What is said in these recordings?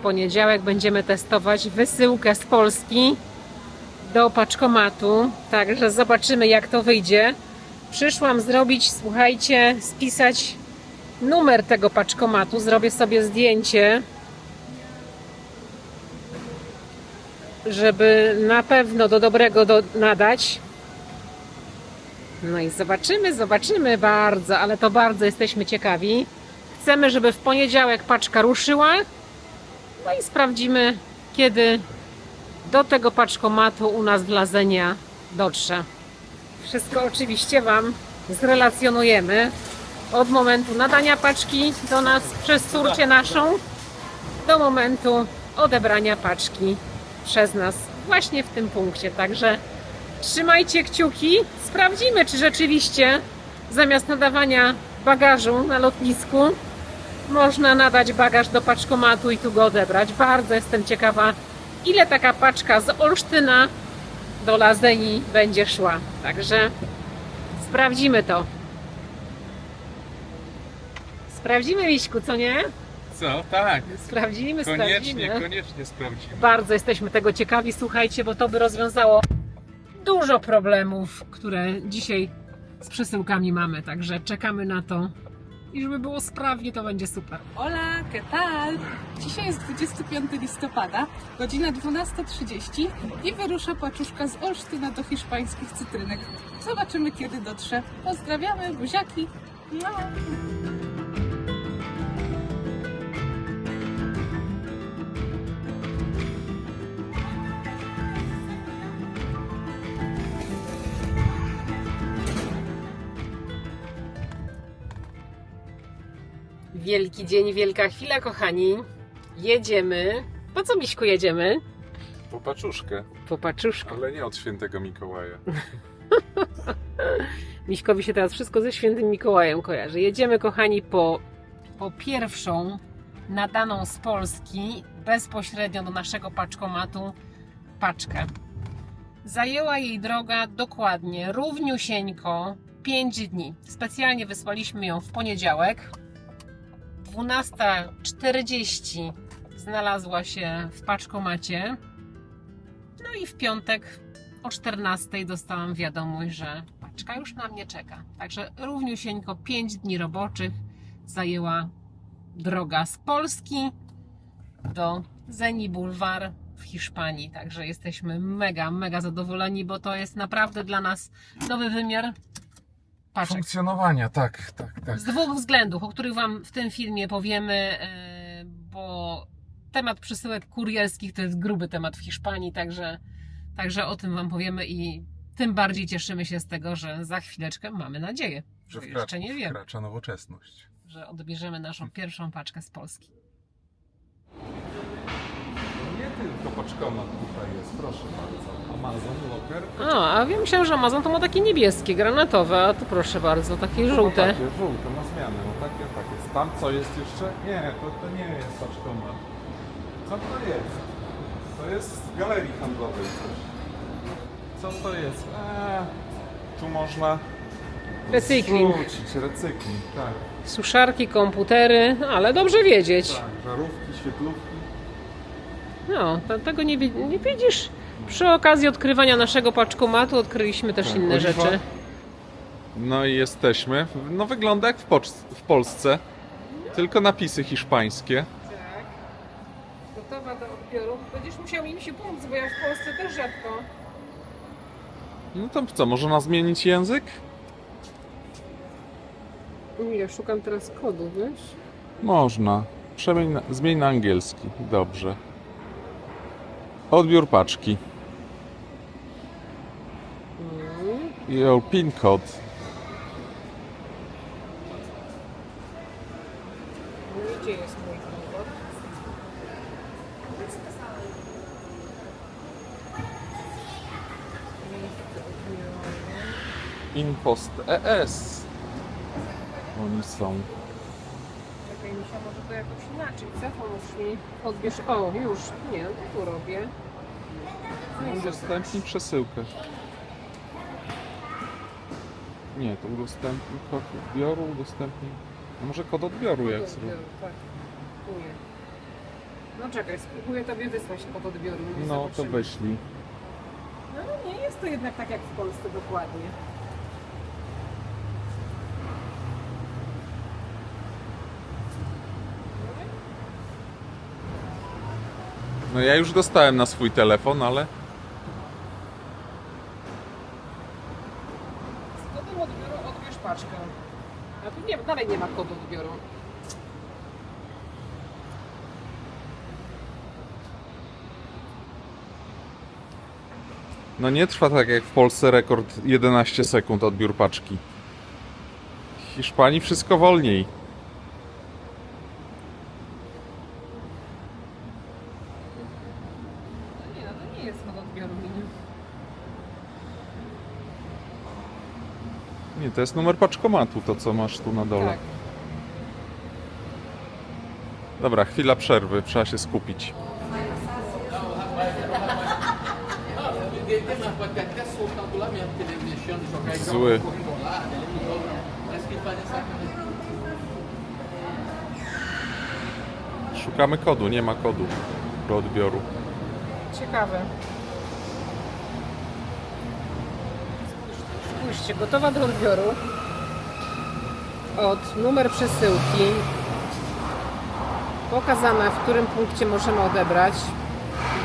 poniedziałek będziemy testować wysyłkę z Polski do paczkomatu. Także zobaczymy, jak to wyjdzie. Przyszłam zrobić, słuchajcie, spisać numer tego paczkomatu. Zrobię sobie zdjęcie, żeby na pewno do dobrego do, nadać. No i zobaczymy, zobaczymy bardzo, ale to bardzo jesteśmy ciekawi. Chcemy, żeby w poniedziałek paczka ruszyła. No i sprawdzimy, kiedy do tego paczkomatu u nas w Lazenia dotrze. Wszystko oczywiście Wam zrelacjonujemy od momentu nadania paczki do nas przez córcię naszą do momentu odebrania paczki przez nas właśnie w tym punkcie. Także trzymajcie kciuki, sprawdzimy, czy rzeczywiście zamiast nadawania bagażu na lotnisku można nadać bagaż do paczkomatu i tu go odebrać. Bardzo jestem ciekawa, ile taka paczka z Olsztyna do Lazeni będzie szła. Także sprawdzimy to. Sprawdzimy, Miśku, co nie? Co? Tak. Sprawdzimy, Koniecznie, sprawdzimy. koniecznie sprawdzimy. Bardzo jesteśmy tego ciekawi, słuchajcie, bo to by rozwiązało dużo problemów, które dzisiaj z przesyłkami mamy. Także czekamy na to. I żeby było sprawnie, to będzie super. Hola, ¿qué tal? Dzisiaj jest 25 listopada, godzina 12.30 i wyrusza paczuszka z Olsztyna do hiszpańskich cytrynek. Zobaczymy kiedy dotrze. Pozdrawiamy, buziaki. No. Wielki dzień, wielka chwila, kochani. Jedziemy. Po co, Miśku, jedziemy? Po paczuszkę, Po paczuszku. ale nie od świętego Mikołaja. Miśkowi się teraz wszystko ze świętym Mikołajem kojarzy. Jedziemy, kochani, po, po pierwszą nadaną z Polski bezpośrednio do naszego paczkomatu paczkę. Zajęła jej droga dokładnie, równiusieńko 5 dni. Specjalnie wysłaliśmy ją w poniedziałek. 12.40 znalazła się w paczkomacie. No i w piątek o 14 dostałam wiadomość, że paczka już na mnie czeka. Także równiusieńko 5 dni roboczych zajęła droga z Polski do Zeni Boulevard w Hiszpanii. Także jesteśmy mega, mega zadowoleni, bo to jest naprawdę dla nas nowy wymiar paczek. Funkcjonowania, tak, tak, tak. Z dwóch względów, o których Wam w tym filmie powiemy, e, bo temat przesyłek kurierskich to jest gruby temat w Hiszpanii, także, także o tym Wam powiemy i tym bardziej cieszymy się z tego, że za chwileczkę mamy nadzieję, Że że wkracza, jeszcze nie wiem, wkracza nowoczesność. że odbierzemy naszą pierwszą paczkę z Polski. Tylko paczkomat tutaj jest, proszę bardzo. Amazon, Locker. A, a wiem, myślałam, że Amazon to ma takie niebieskie, granatowe, a tu proszę bardzo, takie żółte. No takie żółte, na zmianę, no takie, takie. Tam co jest jeszcze? Nie, to, to nie jest paczkomat. Co to jest? To jest z galerii handlowej coś. Co to jest? Eee, tu można Recykling. Rzucić, recykling, tak. Suszarki, komputery, ale dobrze wiedzieć. Tak, żarówki, świetlówki. No, to, tego nie, wi- nie widzisz. Przy okazji odkrywania naszego paczkomatu odkryliśmy też Tak, inne oliwa. rzeczy. No i jesteśmy. No wygląda jak w, Pocz- w Polsce, tylko napisy hiszpańskie. Tak. Gotowa do odbioru. Będziesz musiał im się pomóc, bo ja w Polsce też rzadko. No to co, można zmienić język? Ja szukam teraz kodu, wiesz? Można. Przemień na, zmień na angielski. Dobrze. Odbiór paczki. Your PIN code. Gdzie jest mój kod? Inpost ES. Oni są. Misia, może to jakoś inaczej. Co pomóż mi? Odbierz. O, już. Nie, no to tu robię. Udostępnij przesyłkę. Nie, to udostępnij kod odbioru, udostępnij. A może kod odbioru jak zobacz. zrobię? Tak. Nie. No czekaj, spróbuję tobie wysłać kod odbioru. No to zobaczymy. wyślij. No nie jest to jednak tak jak w Polsce dokładnie. No ja już dostałem na swój telefon, ale Z kodem odbioru odbierz paczkę. A tu nie, dalej nie ma kodu odbioru. no nie trwa tak jak w Polsce rekord 11 sekund odbiór paczki. W Hiszpanii wszystko wolniej. No nie, no to nie jest kod odbioru mini. Nie, to jest numer paczkomatu, to co masz tu na dole. Tak. Dobra, chwila przerwy, trzeba się skupić. Coisa. Szukamy kodu, nie ma kodu do odbioru. Ciekawe. Spójrzcie, gotowa do odbioru. Od numer przesyłki. Pokazana, w którym punkcie możemy odebrać.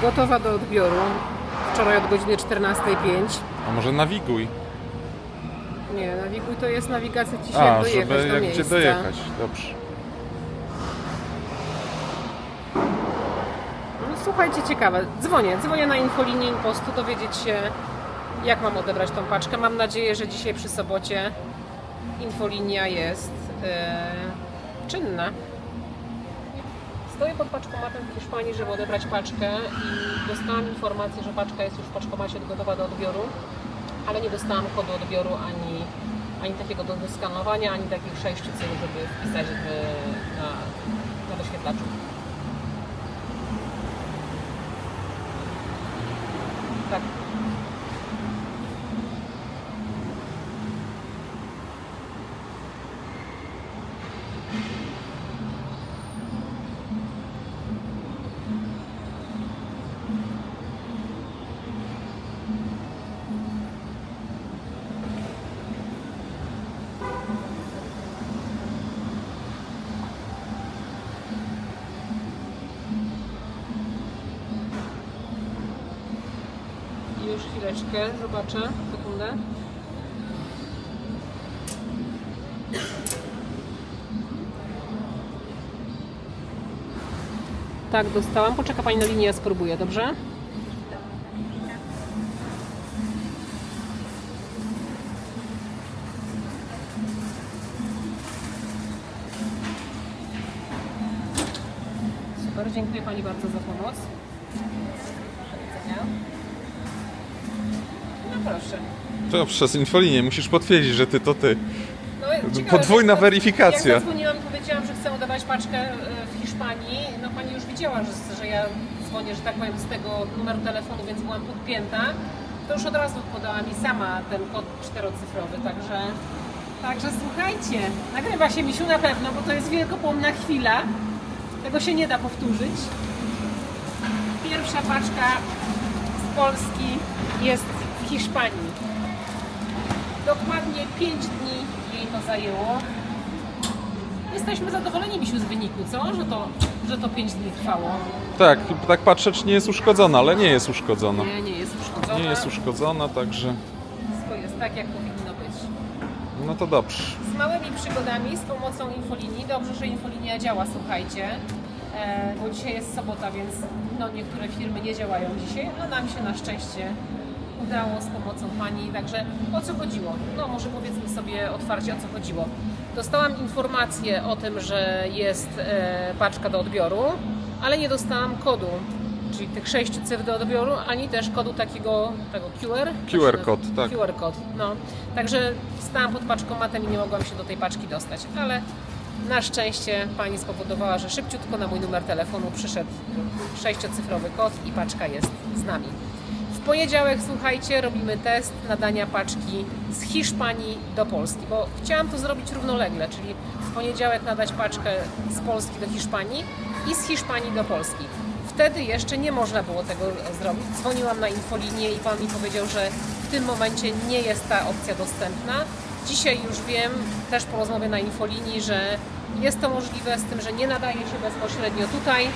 Gotowa do odbioru. Wczoraj od godziny 14.05. A może nawiguj? Nie, nawiguj to jest nawigacja ci się jak A, dojechać żeby do jak miejsca. gdzie dojechać. Dobrze. No, słuchajcie, ciekawe. Dzwonię, dzwonię na infolinii Impostu dowiedzieć się, jak mam odebrać tą paczkę. Mam nadzieję, że dzisiaj przy sobocie infolinia jest e, czynna. Stoję pod paczkomatem w Hiszpanii, żeby odebrać paczkę i dostałam informację, że paczka jest już w paczkomacie gotowa do odbioru, ale nie dostałam kodu odbioru ani, ani takiego do skanowania, ani takich sześciu cyfr, żeby wpisać w, na, na doświetlaczu. Tak. Chwileczkę, zobaczę, sekundę. Tak, dostałam. Poczeka Pani na linię, ja spróbuję, dobrze? Super, dziękuję Pani bardzo za pomoc. Proszę. To przez infolinię musisz potwierdzić, że ty to ty. No, ciekawe, Podwójna jak- weryfikacja. Jak zadzwoniłam, powiedziałam, że chcę odebrać paczkę e, w Hiszpanii. No pani już widziała, że, że ja dzwonię, że tak powiem, z tego numeru telefonu, więc byłam podpięta. To już od razu podała mi sama ten kod czterocyfrowy, także... Także słuchajcie, nagrywa się misiu na pewno, bo to jest wielkopomna chwila. Tego się nie da powtórzyć. Pierwsza paczka z Polski jest w Hiszpanii. Dokładnie 5 dni jej to zajęło. Jesteśmy zadowoleni, Misiu, z wyniku, co? Że to, że to 5 dni trwało. Tak, tak patrzę, czy nie jest uszkodzona, ale nie jest uszkodzona. Nie, nie jest uszkodzona. Nie jest uszkodzona, także Wszystko jest tak, jak powinno być. no to dobrze. Z małymi przygodami, z pomocą infolinii. Dobrze, że infolinia działa, słuchajcie. E, bo dzisiaj jest sobota, więc no, niektóre firmy nie działają dzisiaj, a nam się na szczęście udało z pomocą Pani. Także o co chodziło? No może powiedzmy sobie otwarcie, o co chodziło. Dostałam informację o tym, że jest e, paczka do odbioru, ale nie dostałam kodu, czyli tych sześciu cyfr do odbioru, ani też kodu takiego tego QR. QR kod, tak. QR kod, no. Także stałam pod paczkomatem i nie mogłam się do tej paczki dostać, ale na szczęście pani spowodowała, że szybciutko na mój numer telefonu przyszedł sześciocyfrowy kod i paczka jest z nami. Poniedziałek, słuchajcie, robimy test nadania paczki z Hiszpanii do Polski, bo chciałam to zrobić równolegle, czyli w poniedziałek nadać paczkę z Polski do Hiszpanii i z Hiszpanii do Polski. Wtedy jeszcze nie można było tego zrobić. Dzwoniłam na infolinię i pan mi powiedział, że w tym momencie nie jest ta opcja dostępna. Dzisiaj już wiem, też po rozmowie na infolinii, że jest to możliwe z tym, że nie nadaje się bezpośrednio tutaj,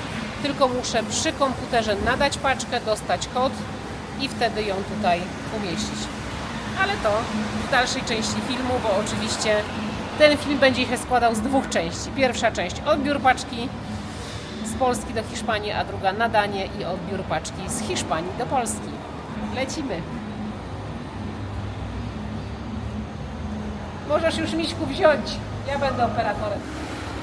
tylko muszę przy komputerze nadać paczkę, dostać kod i wtedy ją tutaj umieścić. Ale to w dalszej części filmu, bo oczywiście ten film będzie się składał z dwóch części. Pierwsza część odbiór paczki z Polski do Hiszpanii, a druga nadanie i odbiór paczki z Hiszpanii do Polski. Lecimy. Możesz już Miśku wziąć. Ja będę operatorem.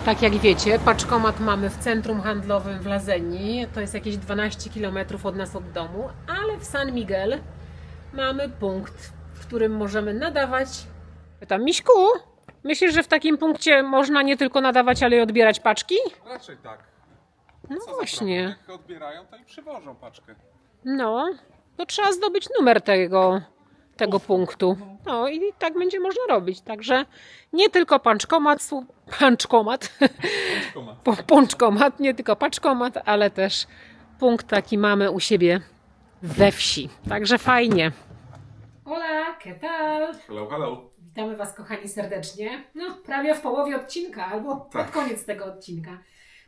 Tak jak wiecie, paczkomat mamy w centrum handlowym w Lazeni. To jest jakieś 12 km od nas od domu, ale w San Miguel mamy punkt, w którym możemy nadawać. Pytam, Miśku, myślisz, że w takim punkcie można nie tylko nadawać, ale i odbierać paczki? Raczej tak. No Co właśnie. Jak odbierają, to i przywożą paczkę. No, to trzeba zdobyć numer tego, tego punktu. No i tak będzie można robić. Także nie tylko paczkomat, Paczkomat. po- pączkomat, nie tylko paczkomat, ale też punkt taki mamy u siebie we wsi. Także fajnie. Hola, ¿qué tal? Hello, hello. Witamy Was, kochani, serdecznie. No, prawie w połowie odcinka, albo pod Tak. koniec tego odcinka.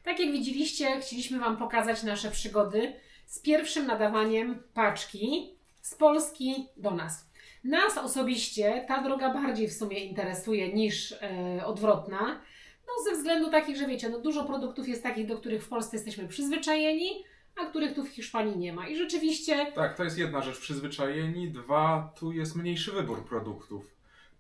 Tak jak widzieliście, chcieliśmy Wam pokazać nasze przygody z pierwszym nadawaniem paczki z Polski do nas. Nas osobiście ta droga bardziej w sumie interesuje niż e, odwrotna. No, ze względu takich, że wiecie, no, dużo produktów jest takich, do których w Polsce jesteśmy przyzwyczajeni, a których tu w Hiszpanii nie ma. I rzeczywiście Tak, to jest jedna rzecz, przyzwyczajeni. Dwa, tu jest mniejszy wybór produktów.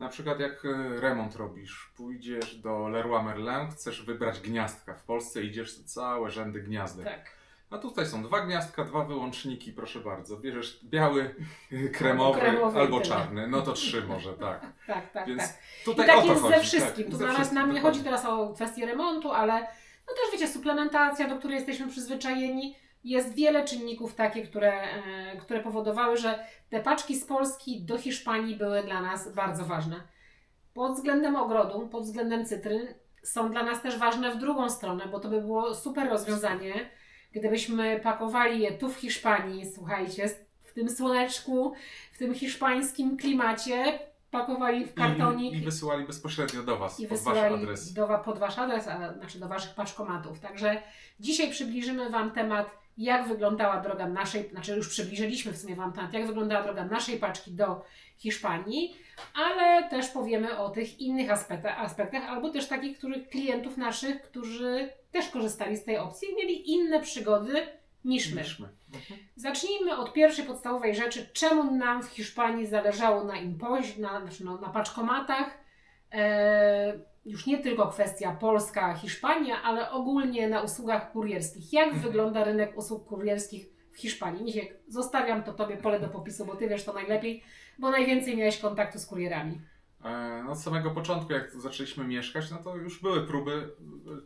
Na przykład jak e, remont robisz, pójdziesz do Leroy Merlin, chcesz wybrać gniazdka. W Polsce idziesz całe rzędy gniazdek. tak. A tutaj są dwa gniazdka, dwa wyłączniki, proszę bardzo. Bierzesz biały, kremowy, kremowy albo czarny. No to trzy może, tak. Tak, tak, Więc tak. tutaj I tak jest chodzi. ze wszystkim. tak, tu ze na nas wszystkim, nam nie chodzi teraz o kwestię remontu, ale no też wiecie, suplementacja, do której jesteśmy przyzwyczajeni. Jest wiele czynników takich, które, e, które powodowały, że te paczki z Polski do Hiszpanii były dla nas bardzo ważne. Pod względem ogrodu, pod względem cytryn są dla nas też ważne w drugą stronę, bo to by było super rozwiązanie, gdybyśmy pakowali je tu w Hiszpanii, słuchajcie, w tym słoneczku, w tym hiszpańskim klimacie, pakowali w kartonik I, I wysyłali bezpośrednio do Was, pod Wasz adres. do, pod Wasz adres, a, znaczy do Waszych paczkomatów. Także dzisiaj przybliżymy Wam temat, jak wyglądała droga naszej, znaczy już przybliżyliśmy w sumie Wam temat, jak wyglądała droga naszej paczki do Hiszpanii, ale też powiemy o tych innych aspektach, aspektach albo też takich których klientów naszych, którzy też korzystali z tej opcji i mieli inne przygody niż my. Niż my. Mhm. Zacznijmy od pierwszej podstawowej rzeczy, czemu nam w Hiszpanii zależało na impozie, na, znaczy no, na paczkomatach. E, już nie tylko kwestia Polska, Hiszpania, ale ogólnie na usługach kurierskich. Jak Mhm. wygląda rynek usług kurierskich w Hiszpanii? Misiek, zostawiam to Tobie pole do popisu, bo Ty wiesz to najlepiej, bo najwięcej miałeś kontaktu z kurierami. E, No, od samego początku, jak zaczęliśmy mieszkać, no to już były próby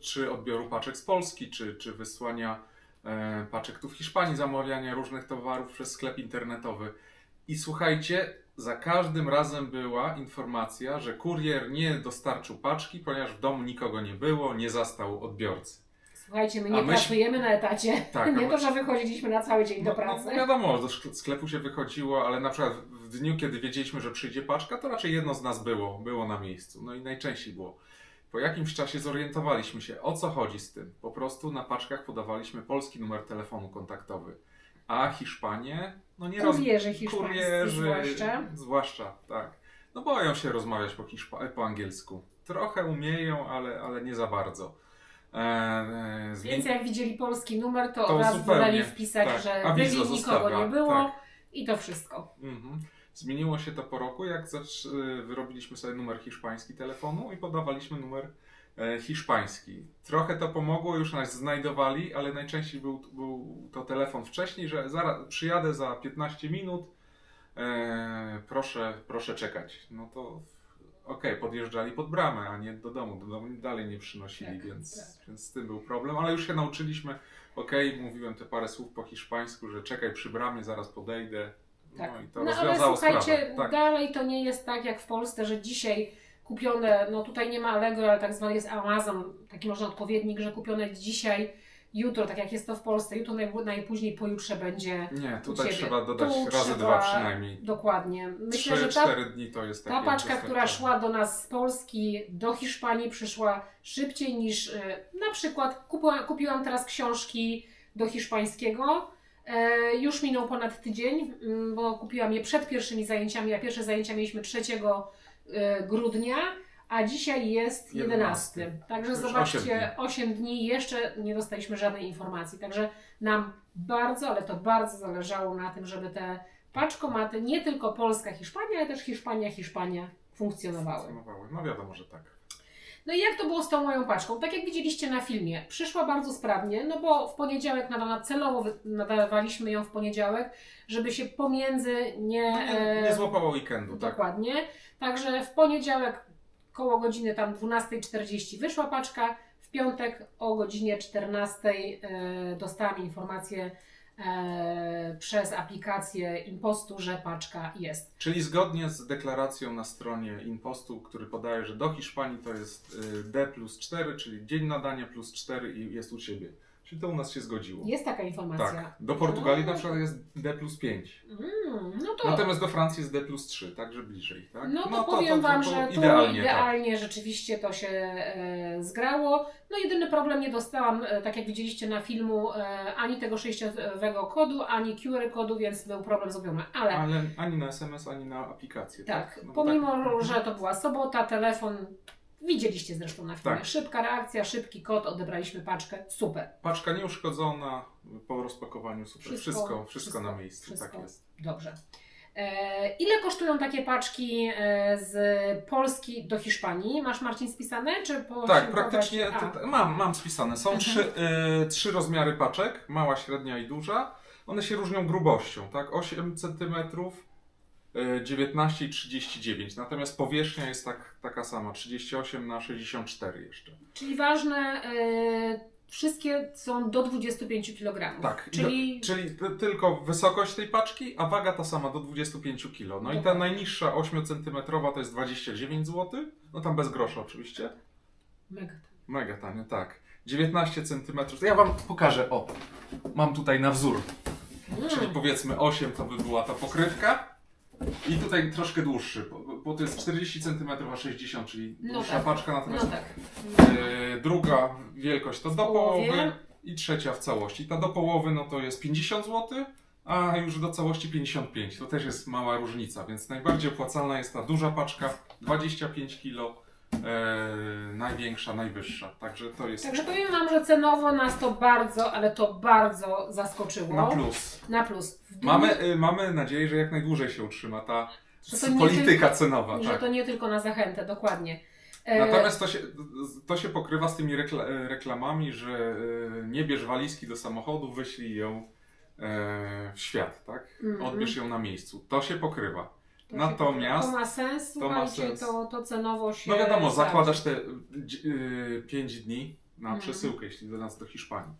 czy odbioru paczek z Polski, czy, czy wysłania e, paczek tu w Hiszpanii, zamawiania różnych towarów przez sklep internetowy. I słuchajcie, za każdym razem była informacja, że kurier nie dostarczył paczki, ponieważ w domu nikogo nie było, nie zastał odbiorcy. Słuchajcie, my nie myśmy- pracujemy na etacie. Tak, nie my- to, że wychodziliśmy na cały dzień do No, pracy. no wiadomo, do sklepu się wychodziło, ale na przykład w dniu, kiedy wiedzieliśmy, że przyjdzie paczka, to raczej jedno z nas było, było na miejscu. No i najczęściej było. Po jakimś czasie zorientowaliśmy się, o co chodzi z tym. Po prostu na paczkach podawaliśmy polski numer telefonu kontaktowy, a Hiszpanie, no nie. Kurierzy kurierzy, zwłaszcza. zwłaszcza, tak. No boją się rozmawiać po, hiszpa... po angielsku. Trochę umieją, ale, ale nie za bardzo. E, e, zmieni- Więc jak widzieli polski numer, to, To od razu woleli wpisać, tak. że byli, nikogo zostawia, nie było tak. i to wszystko. Mhm. Zmieniło się to po roku, jak zacz... y, wyrobiliśmy sobie numer hiszpański telefonu i podawaliśmy numer e, hiszpański. Trochę to pomogło, już nas znajdowali, ale najczęściej był, był to telefon wcześniej, że zaraz przyjadę za 15 minut, e, proszę, proszę czekać. No to okej, podjeżdżali pod bramę, a nie do domu. Do domu dalej nie przynosili, Tak, więc, tak. więc z tym był problem, ale już się nauczyliśmy. Okej, mówiłem te parę słów po hiszpańsku, że czekaj przy bramie, zaraz podejdę. Tak. No i to No ale rozwiązało słuchajcie, sprawę. Tak. dalej to nie jest tak jak w Polsce, że dzisiaj kupione, no tutaj nie ma Allegro, ale tak zwany jest Amazon, taki można odpowiednik, że kupione dzisiaj jutro, tak jak jest to w Polsce, jutro naj, najpóźniej pojutrze będzie Nie, tutaj trzeba dodać Tu razy trzeba- dwa przynajmniej. dokładnie. Myślę, że ta, 3-4 dni to jest ta paczka, która szła do nas z Polski do Hiszpanii, przyszła szybciej niż y, na przykład kupiłam, kupiłam teraz książki do hiszpańskiego. E, już minął ponad tydzień, mm, bo kupiłam je przed pierwszymi zajęciami, a pierwsze zajęcia mieliśmy 3 e, grudnia, a dzisiaj jest 11. 11. Także zobaczcie, osiem 8 dni jeszcze nie dostaliśmy żadnej informacji. Także nam bardzo, ale to bardzo zależało na tym, żeby te paczkomaty, nie tylko Polska, Hiszpania, ale też Hiszpania, Hiszpania funkcjonowały. Funkcjonowały. No wiadomo, że tak. No i jak to było z tą moją paczką? Tak jak widzieliście na filmie, przyszła bardzo sprawnie, no bo w poniedziałek nadana, celowo nadawaliśmy ją w poniedziałek, żeby się pomiędzy nie... Nie, nie e, złapało weekendu, tak? Dokładnie. Także w poniedziałek koło godziny tam 12.40 wyszła paczka, w piątek o godzinie 14.00 e, dostałam informację przez aplikację Impostu, że paczka jest. Czyli zgodnie z deklaracją na stronie Impostu, który podaje, że do Hiszpanii to jest y, D plus 4, czyli dzień nadania plus 4 i jest u Ciebie. Czyli to u nas się zgodziło. Jest taka informacja. Tak. Do Portugalii No. na przykład jest D plus 5. Mm, no to Natomiast do Francji jest D plus 3, także bliżej. Tak? No to powiem Wam, że tu idealnie. idealnie, Tak. rzeczywiście to się e, zgrało. No jedyny problem nie dostałam, e, tak jak widzieliście na filmu, e, ani tego sześciowego kodu, ani QR kodu, więc był problem zrobiony. Ale Ale ani na SMS, ani na aplikację. tak, Tak, No bo pomimo, tak. że to była sobota, telefon, Widzieliście zresztą na filmie. Tak. Szybka reakcja, szybki kod, odebraliśmy paczkę, super. Paczka nieuszkodzona, po rozpakowaniu super. Wszystko, wszystko, wszystko, wszystko na miejscu, tak wszystko. tak jest. Dobrze. E, ile kosztują takie paczki e, z Polski do Hiszpanii? Masz Marcin spisane? Czy po tak, praktycznie mam, mam spisane. Są mhm. trzy, e, trzy rozmiary paczek, mała, średnia i duża. One się różnią grubością, tak? 8 centymetrów 19,39. Natomiast powierzchnia jest tak, taka sama, 38 na 64 jeszcze. Czyli ważne, e, wszystkie są do 25 kg. Tak, czyli, do, czyli tylko wysokość tej paczki, a waga ta sama do 25 kg. No i ta najniższa 8 cm to jest 29 zł. No tam bez grosza oczywiście. Mega tanie. Mega tanie, tak. 19 cm. Ja wam pokażę. O, mam tutaj na wzór. Mm. Czyli powiedzmy 8 to by była ta pokrywka. I tutaj troszkę dłuższy, bo, bo to jest 40 cm, a 60, czyli No dłuższa tak. paczka. no Natomiast tak. e, druga wielkość to do połowie. połowy i trzecia w całości. Ta do połowy no to jest 50 zł, a już do całości 55. To też jest mała różnica, więc najbardziej opłacalna jest ta duża paczka, 25 kg. E, największa, najwyższa. Także to jest Także powiem Wam, że cenowo nas to bardzo, ale to bardzo zaskoczyło. na plus. Na plus. W dniu- Mamy, y, mamy nadzieję, że jak najdłużej się utrzyma ta Że to nie polityka cenowa. Że Tak. to nie tylko na zachętę, dokładnie. E, Natomiast to się, to się pokrywa z tymi rekla reklamami, że y, nie bierz walizki do samochodu, wyślij ją e, w świat, tak? Mhm. Odbierz ją na miejscu. To się pokrywa. To się- natomiast- To ma sens, to ma sens. To, to cenowo się. No wiadomo, sprawdzi. zakładasz te 5 dni na Mhm. przesyłkę, jeśli do nas do Hiszpanii.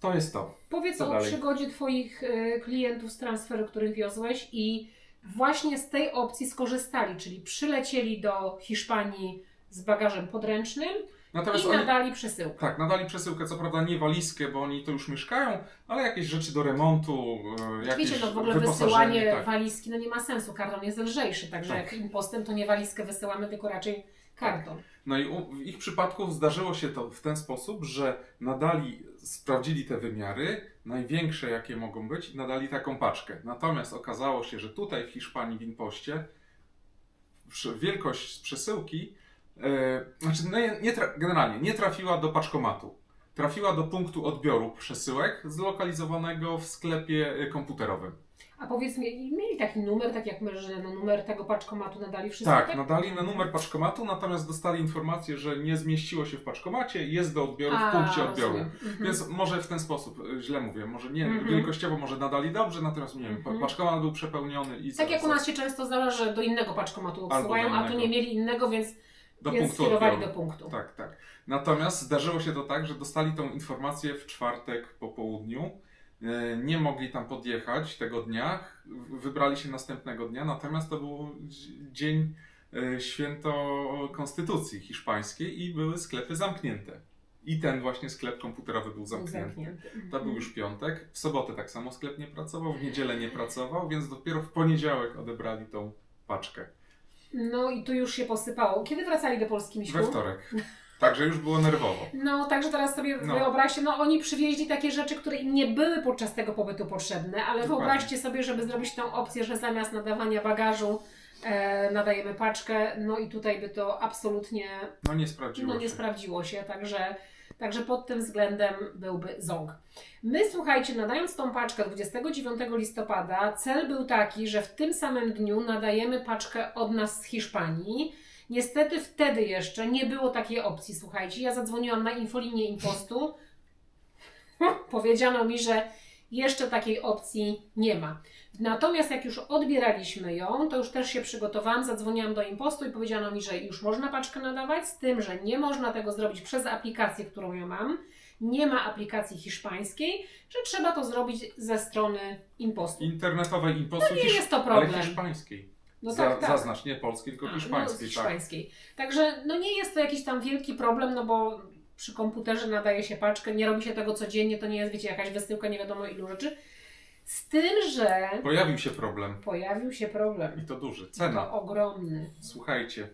To jest to. Powiedz Co o dalej? przygodzie Twoich y, klientów z transferu, których wiozłeś i właśnie z tej opcji skorzystali, czyli przylecieli do Hiszpanii z bagażem podręcznym Natomiast i oni, nadali przesyłkę. Tak, nadali przesyłkę, co prawda nie walizkę, bo oni to już mieszkają, ale jakieś rzeczy do remontu, e, jakieś Wiecie, no w ogóle wysyłanie tak. walizki no nie ma sensu, karton jest lżejszy, także Tak. jak impostem to nie walizkę wysyłamy, tylko raczej karton. No i u, w ich przypadku zdarzyło się to w ten sposób, że nadali, sprawdzili te wymiary, największe jakie mogą być i nadali taką paczkę. Natomiast okazało się, że tutaj w Hiszpanii w Impoście wielkość przesyłki, znaczy nie, nie tra, generalnie nie trafiła do paczkomatu. Trafiła do punktu odbioru przesyłek zlokalizowanego w sklepie e, komputerowym. A powiedz mi, mieli taki numer, tak jak my, że no numer tego paczkomatu nadali wszystko? Tak, nadali na numer paczkomatu, natomiast dostali informację, że nie zmieściło się w paczkomacie, jest do odbioru w A, punkcie odbioru. Mhm. Więc może w ten sposób, y, źle mówię, może nie, Mhm. wielkościowo może nadali dobrze, natomiast nie wiem, Mhm. pa- paczkomat był przepełniony i Tak jak u nas się często zdarza, że do innego paczkomatu odsyłają, a tu nie mieli innego, więc, do więc punktu skierowali odbioru. do punktu. Tak, tak. Natomiast zdarzyło się to tak, że dostali tą informację w czwartek po południu. y, Nie mogli tam podjechać tego dnia, wybrali się następnego dnia, natomiast to był dz- dzień y, święto Konstytucji Hiszpańskiej i były sklepy zamknięte. I ten właśnie sklep komputerowy był Był zamknięty. zamknięty. To był już piątek. W sobotę tak samo sklep nie pracował, w niedzielę nie pracował, więc dopiero w poniedziałek odebrali tą paczkę. No i tu już się posypało. Kiedy wracali do Polski, We Miśku? wtorek. Także już było nerwowo. No, także teraz sobie No. wyobraźcie, no oni przywieźli takie rzeczy, które im nie były podczas tego pobytu potrzebne, ale Dokładnie. wyobraźcie sobie, żeby zrobić tą opcję, że zamiast nadawania bagażu e, nadajemy paczkę, no i tutaj by to absolutnie No nie sprawdziło no, nie się. sprawdziło się, także, także pod tym względem byłby ząg. My, słuchajcie, nadając tą paczkę 29 listopada, cel był taki, że w tym samym dniu nadajemy paczkę od nas z Hiszpanii. Niestety wtedy jeszcze nie było takiej opcji, słuchajcie. Ja zadzwoniłam na infolinię impostu. Powiedziano mi, że jeszcze takiej opcji nie ma. Natomiast jak już odbieraliśmy ją, to już też się przygotowałam, zadzwoniłam do impostu i powiedziano mi, że już można paczkę nadawać, z tym, że nie można tego zrobić przez aplikację, którą ja mam. Nie ma aplikacji hiszpańskiej, że trzeba to zrobić ze strony impostu. Internetowej impostu nie hisz- jest to problem. Ale hiszpańskiej. No Za, tak, tak. Zaznacz, nie polskiej, tylko A, hiszpańskiej. No, tak. hiszpańskiej. Także no nie jest to jakiś tam wielki problem, no bo przy komputerze nadaje się paczkę, nie robi się tego codziennie, to nie jest, wiecie, jakaś wysyłka, nie wiadomo ilu rzeczy. Z tym, że Pojawił się problem. pojawił się problem. I to duży. To Cena. ogromny. Słuchajcie.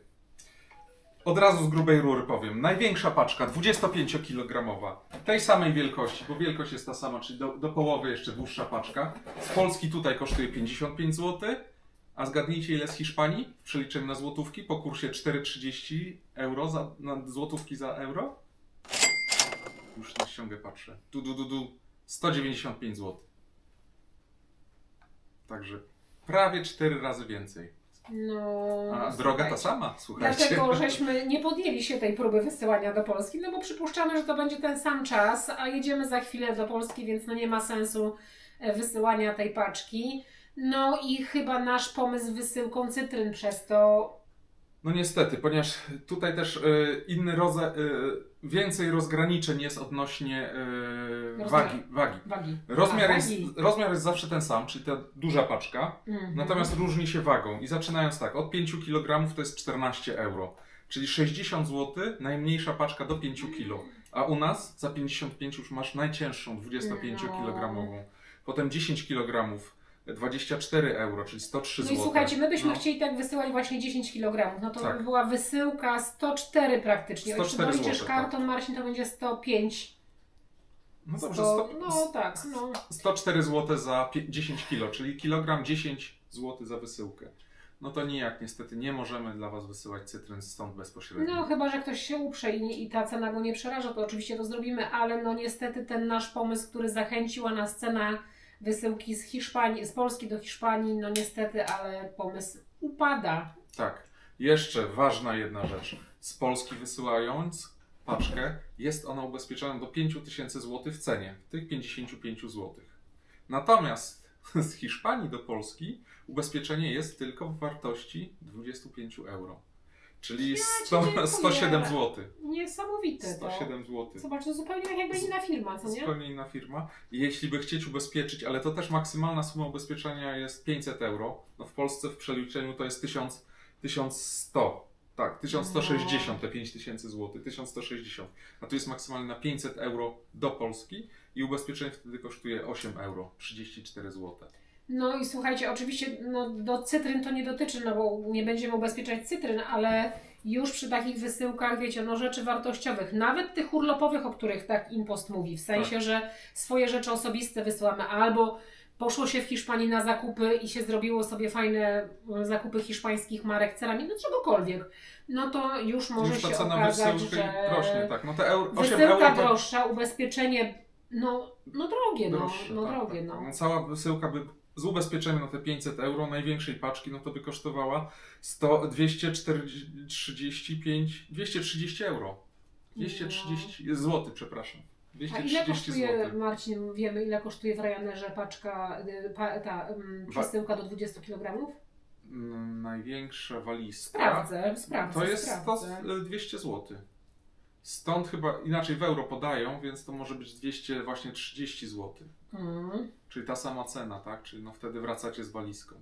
Od razu z grubej rury powiem. Największa paczka, 25-kilogramowa. Tej samej wielkości, bo wielkość jest ta sama, czyli do, do połowy jeszcze dłuższa paczka. Z Polski tutaj kosztuje 55 zł. A zgadnijcie ile z Hiszpanii w przeliczeniu na złotówki po kursie 4,30 euro za, na złotówki za euro? Już na ściągę patrzę. Du, du, du, du. 195 zł. Także prawie 4 razy więcej. No. A droga ta sama, słuchajcie. Dlatego żeśmy nie podjęli się tej próby wysyłania do Polski, no bo przypuszczamy, że to będzie ten sam czas, a jedziemy za chwilę do Polski, więc no nie ma sensu e, wysyłania tej paczki. No i chyba nasz pomysł z wysyłką cytryn przez to No niestety, ponieważ tutaj też y, inny rodzaj, y, więcej rozgraniczeń jest odnośnie Rozmiar- wagi, wagi. wagi. Rozmiar A, jest, wagi. rozmiar jest zawsze ten sam, czyli ta duża paczka, Mhm. natomiast różni się wagą. I zaczynając tak, od 5 kg to jest 14 euro, czyli 60 zł, najmniejsza paczka do 5 kg. A u nas za 55 już masz najcięższą 25 kg. Potem 10 kg 24 euro, czyli 103 No zł. i słuchajcie, my byśmy No. chcieli tak wysyłać właśnie 10 kg. No to Tak. by była wysyłka 104 praktycznie. O, 104 Jeśli doliczysz złote, tak. karton, Marcin, to będzie 105. No dobrze, 100, 100, no tak, no. 104 zł za pie- 10 kg, czyli kilogram 10 zł za wysyłkę. No to nijak niestety nie możemy dla Was wysyłać cytryn stąd bezpośrednio. No chyba, że ktoś się uprze i, i ta cena go nie przeraża, to oczywiście to zrobimy, ale no niestety ten nasz pomysł, który zachęciła nas cena wysyłki z Hiszpanii, z Polski do Hiszpanii, no niestety, ale pomysł upada. Tak. Jeszcze ważna jedna rzecz. Z Polski wysyłając paczkę, jest ona ubezpieczona do 5000 zł w cenie, tych 55 zł. Natomiast z Hiszpanii do Polski ubezpieczenie jest tylko w wartości 25 euro. Czyli Ja ci 100, dziękuję. 107 zł. Niesamowite to. 107 zł. Zobacz, to zupełnie tak jakby inna firma, co nie? Zupełnie inna firma. I jeśli by chcieć ubezpieczyć, ale to też maksymalna suma ubezpieczenia jest 500 euro. No w Polsce w przeliczeniu to jest 1000, 1100. Tak, 1160 te 5000 zł, 1160. A tu jest maksymalnie na 500 euro do Polski i ubezpieczenie wtedy kosztuje 8 euro, 34 zł. No i słuchajcie, oczywiście no, do cytryn to nie dotyczy, no bo nie będziemy ubezpieczać cytryn, ale już przy takich wysyłkach, wiecie, no rzeczy wartościowych, nawet tych urlopowych, o których tak impost mówi, w sensie, Tak. że swoje rzeczy osobiste wysyłamy albo poszło się w Hiszpanii na zakupy i się zrobiło sobie fajne y, zakupy hiszpańskich marek ceramik, no czegokolwiek, no to już może Już się okazać, że rośnie, tak. No te euro, 8 wysyłka euro to droższa, ubezpieczenie, no, no drogie, no, droższe, no tak, drogie, tak, no. tak. No Cała wysyłka by z ubezpieczeniem na te 500 euro największej paczki, no to by kosztowała 100, 235, 230 euro. 230 zł, przepraszam. A ile 230 kosztuje, zł. Marcin, wiemy ile kosztuje w Ryanerze paczka, y, pa, ta um, przesyłka do 20 kg? Mm, Największa walizka. Sprawdzę, sprawdzę, To jest sprawdzę. 100, 200 zł. Stąd chyba inaczej w euro podają, więc to może być 200 właśnie 30 zł. Mm. Czyli ta sama cena, tak? Czyli no wtedy wracacie z walizką.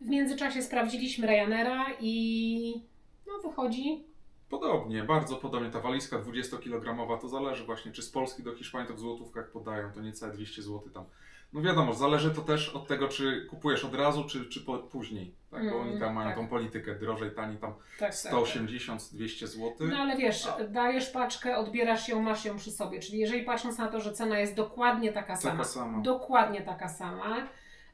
W międzyczasie sprawdziliśmy Ryanera i no wychodzi Podobnie, bardzo podobnie. Ta walizka 20-kilogramowa to zależy właśnie, czy z Polski do Hiszpanii to w złotówkach podają, to niecałe 200 zł tam. No wiadomo, zależy to też od tego, czy kupujesz od razu, czy, czy po, później. Tak? Bo Mm, oni tam mają tak. tą politykę drożej, taniej tam Tak, 180-200 zł. No ale wiesz, dajesz paczkę, odbierasz ją, masz ją przy sobie. Czyli jeżeli patrząc na to, że cena jest dokładnie taka sama, Taka sama. dokładnie taka sama,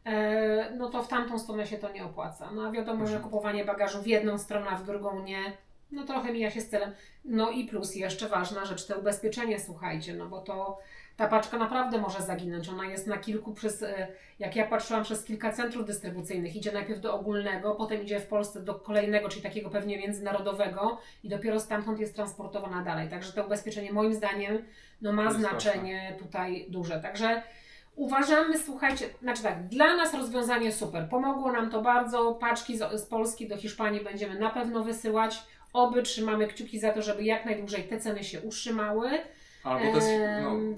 e, no to w tamtą stronę się to nie opłaca. No a wiadomo, że Mhm. kupowanie bagażu w jedną stronę, a w drugą nie, no trochę mija się z celem. No i plus jeszcze ważna rzecz, te ubezpieczenie, słuchajcie, no bo to ta paczka naprawdę może zaginąć. Ona jest na kilku przez, e, jak ja patrzyłam, przez kilka centrów dystrybucyjnych. Idzie najpierw do ogólnego, potem idzie w Polsce do kolejnego, czyli takiego pewnie międzynarodowego i dopiero stamtąd jest transportowana dalej. Także to ubezpieczenie moim zdaniem no, ma Jest znaczenie tutaj duże. Także uważamy, słuchajcie, znaczy tak, dla nas rozwiązanie super. Pomogło nam to bardzo. Paczki z, z Polski do Hiszpanii będziemy na pewno wysyłać. Oby trzymamy kciuki za to, żeby jak najdłużej te ceny się utrzymały. Albo też, no, Em.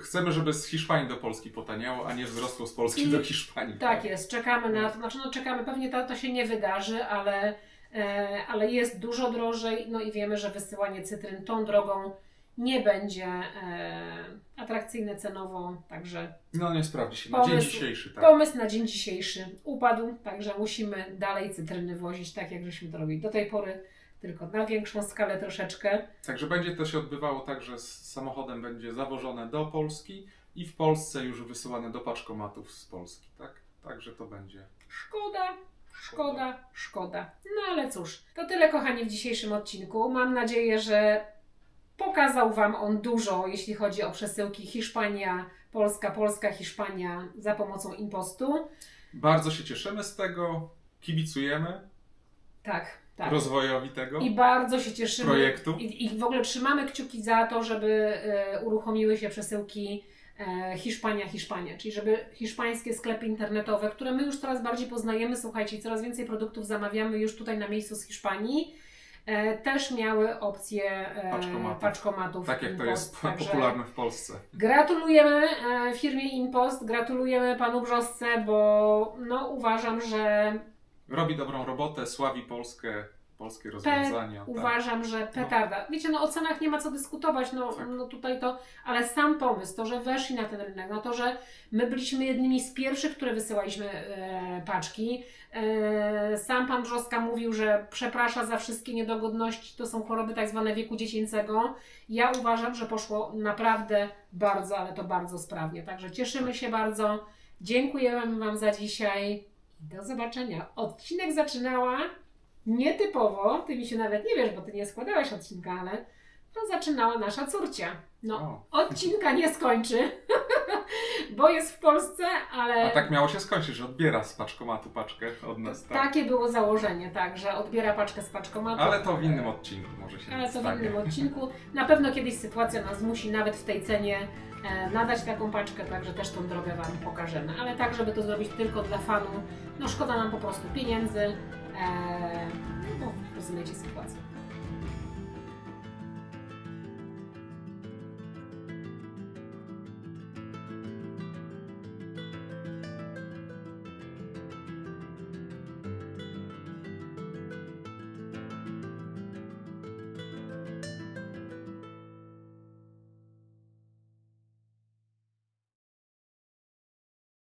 chcemy, żeby z Hiszpanii do Polski potaniało, a nie wzrosło z Polski I- do Hiszpanii. Tak jest, czekamy na to, znaczy no czekamy, pewnie to, to się nie wydarzy, ale, e, ale jest dużo drożej, no i wiemy, że wysyłanie cytryn tą drogą nie będzie e, atrakcyjne cenowo, także No nie sprawdzi się. Na dzień Pomysł- dzisiejszy, tak. pomysł na dzień dzisiejszy upadł, także musimy dalej cytryny wozić, tak jak żeśmy to robili do tej pory, tylko na większą skalę troszeczkę. Także będzie to się odbywało tak, że samochodem będzie zawożone do Polski i w Polsce już wysyłane do paczkomatów z Polski, tak? Także to będzie. Szkoda, szkoda, szkoda. No ale cóż, to tyle kochani w dzisiejszym odcinku. Mam nadzieję, że pokazał Wam on dużo, jeśli chodzi o przesyłki Hiszpania, Polska, Polska, Hiszpania za pomocą impostu. Bardzo się cieszymy z tego, kibicujemy Tak, tak. rozwojowi tego I bardzo się cieszymy. projektu. I, I w ogóle trzymamy kciuki za to, żeby e, uruchomiły się przesyłki e, Hiszpania, Hiszpania, czyli żeby hiszpańskie sklepy internetowe, które my już coraz bardziej poznajemy, słuchajcie, coraz więcej produktów zamawiamy już tutaj na miejscu z Hiszpanii, e, też miały opcję e, Paczkomatów. paczkomatów. Tak jak to Impost. jest Także popularne w Polsce. Gratulujemy e, firmie Impost, gratulujemy panu Brzosce, bo no, uważam, że Robi dobrą robotę, sławi Polskę, polskie Pe- rozwiązania. tak. Uważam, że petarda. Wiecie, no o cenach nie ma co dyskutować, no, Tak. no tutaj to, ale sam pomysł, to, że weszli na ten rynek, no to, że my byliśmy jednymi z pierwszych, które wysyłaliśmy e, paczki. E, sam pan Brzoska mówił, że przeprasza za wszystkie niedogodności, to są choroby tak zwane wieku dziecięcego. Ja uważam, że poszło naprawdę bardzo, ale to bardzo sprawnie. Także cieszymy się bardzo. Dziękujemy Wam za dzisiaj. Do zobaczenia. Odcinek zaczynała nietypowo, ty mi się nawet nie wiesz, bo ty nie składałaś odcinka, ale zaczynała nasza córcia. No, O. odcinka nie skończy, bo jest w Polsce, ale A tak miało się skończyć, że odbiera z paczkomatu paczkę od nas, tak? takie było założenie, tak, że odbiera paczkę z paczkomatu. Ale to w innym odcinku może się Ale to w stanie. innym odcinku. Na pewno kiedyś sytuacja nas zmusi nawet w tej cenie nadać taką paczkę, także też tą drogę Wam pokażemy. Ale tak, żeby to zrobić tylko dla fanu, no szkoda nam po prostu pieniędzy, e, no rozumiecie sytuację.